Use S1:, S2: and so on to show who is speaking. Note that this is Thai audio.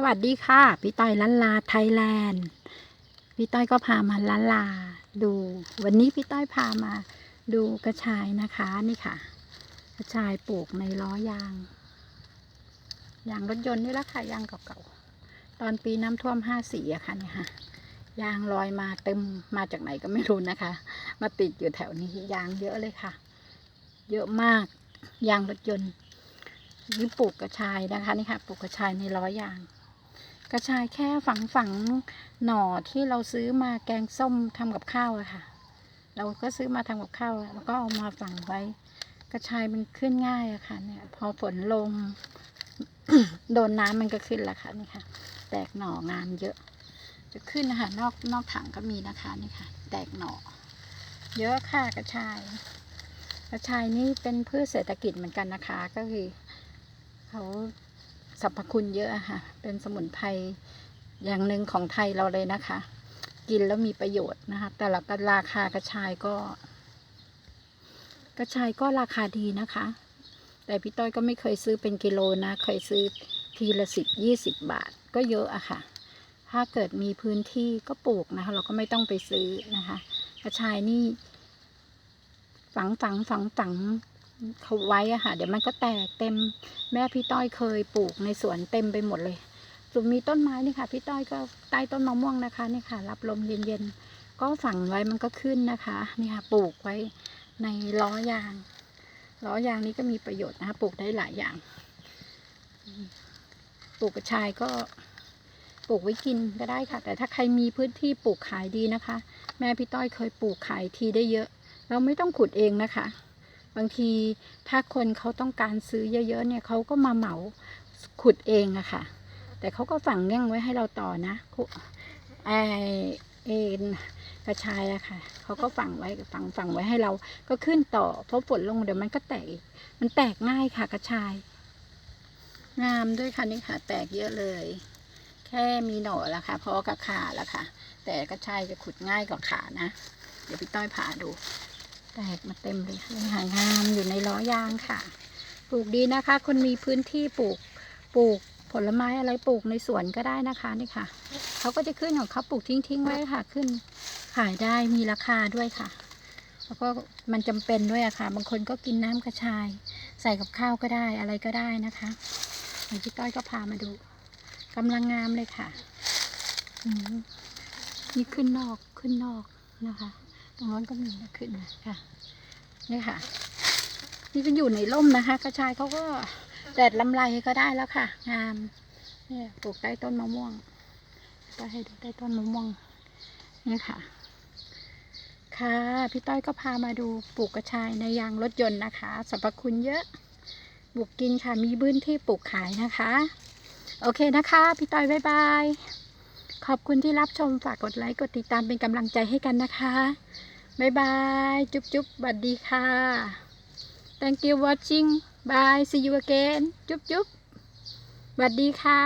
S1: สวัสดีค่ะ พี่ต้อยลันลาไทยแลนด์ พี่ต้อยก็พามาลันลาดู วันนี้พี่ต้อยพามาดูกระชายนะคะนี่ค่ะ กระชายปลูกในล้อยาง ยางรถยนต์นี่แหละค่ะยางเก่าๆ ตอนปีน้ำท่วมห้าสี่อะค่ะเนี่ยค่ะ ยางลอยมาเต็มมาจากไหนก็ไม่รู้นะคะ มาติดอยู่แถวนี้ยางเยอะเลยค่ะ เยอะมากยางรถยนต์นี่ปลูกกระชายนะคะนี่ค่ะปลูกกระชายในร้อยยาง กระชายแค่ฝังฝังหน่อที่เราซื้อมาแกงส้มทำกับข้าวอะค่ะ เราก็ซื้อมาทำกับข้าวแล้วก็เอามาฝังไว้ กระชายมันขึ้นง่ายอะค่ะ เนี่ย พอฝนลง โดนน้ำมันก็ขึ้นแล้วค่ะนี่ค่ะ แตกหน่องามเยอะ จะขึ้นนะคะนอกนอกถังก็มีนะคะนี่ค่ะ แตกหน่อ เยอะค่ะกระชาย กระชายนี่เป็นพืชเศรษฐกิจเหมือนกันนะคะ ก็คือเขา สรรพคุณเยอะค่ะ เป็นสมุนไพรอย่างหนึ่งของไทยเราเลยนะคะ กินแล้วมีประโยชน์นะคะ แต่ละราคากระชายก็ กระชายก็ราคาดีนะคะ แต่พี่ต้อยก็ไม่เคยซื้อเป็นกิโลนะ เคยซื้อทีละสิบยี่สิบบาท ก็เยอะอะค่ะ ถ้าเกิดมีพื้นที่ก็ปลูกนะคะ เราก็ไม่ต้องไปซื้อนะคะ กระชายนี่ฝังฝังฝังฝัง เขาไว้อะค่ะ เดี๋ยวมันก็แตกเต็มแม่พี่ต้อยเคยปลูกในสวนเต็มไปหมดเลยส่วนมีต้นไม้นี่ค่ะ พี่ต้อยก็ใต้ต้นมะม่วงนะคะนี่ค่ะ รับลมเย็นๆก็ฝังไว้มันก็ขึ้นนะคะ นี่ค่ะปลูกไว้ในล้อยางล้อยางนี้ก็มีประโยชน์นะคะปลูกได้หลายอย่างปลูกกระชายก็ปลูกไว้กินก็ได้ค่ะ แต่ถ้าใครมีพื้นที่ปลูกขายดีนะคะ แม่พี่ต้อยเคยปลูกขายทีได้เยอะ เราไม่ต้องขุดเองนะคะ บางทีถ้าคนเขาต้องการซื้อเยอะๆเนี่ยเขาก็มาเหมาขุดเองอะค่ะ แต่เขาก็ฝังแง่งไว้ให้เราต่อนะไอเอ็นกระชายอะค่ะเขาก็ฝังไว้ฝังฝังไว้ให้เราก็ขึ้นต่อเพราะฝนลงเดี๋ยวมันก็แตกมันแตกง่ายค่ะกระชาย งามด้วยค่ะนี่ค่ะ แตกเยอะเลย แค่มีหน่อละค่ะเพราะกับขาละค่ะ แต่กระชายจะขุดง่ายกว่าขานะ เดี๋ยวพี่ต้อยผ่าดู แตกมาเต็มเลยค่ะหางามอยู่ในล้อยางค่ะ ปลูกดีนะคะ คนมีพื้นที่ปลูกปลูกผลไม้อะไรปลูกในสวนก็ได้นะคะนี่ค่ะเขาก็จะขึ้นของเขาปลูกทิ้งๆไว้ค่ะ ขึ้นขายได้มีราคาด้วยค่ะ แล้วก็มันจำเป็นด้วยอะค่ะ บางคนก็กินน้ำกระชาย ใส่กับข้าวก็ได้อะไรก็ได้นะคะเดี๋ยวพี่ต้อยก็พามาดูกำลังงามเลยค่ะนี่ขึ้นนอกขึ้นนอกนะคะ ตรงนั้นก็มีนะขึ้นนะค่ะนี่ค่ะ นี่ก็อยู่ในร่มนะคะ กระชายเขาก็แดดลำไรก็ได้แล้วค่ะ งามเนี่ยปลูกใต้ต้นมะม่วงต้อยให้ดูใต้ต้นมะม่วงนี่ค่ะ ค่ะพี่ต้อยก็พามาดูปลูกกระชายในยางรถยนต์นะคะสรรพคุณเยอะปลูกกินค่ะมีพื้นที่ปลูกขายนะคะ โอเคนะคะ พี่ต้อยบายบายขอบคุณที่รับชมฝากกดไลค์ กดติดตามเป็นกำลังใจให้กันนะคะ บายบาย จุ๊บจุ๊บสวัสดีค่ะ thank you watching bye see you again จุ๊บจุ๊บสวัสดีค่ะ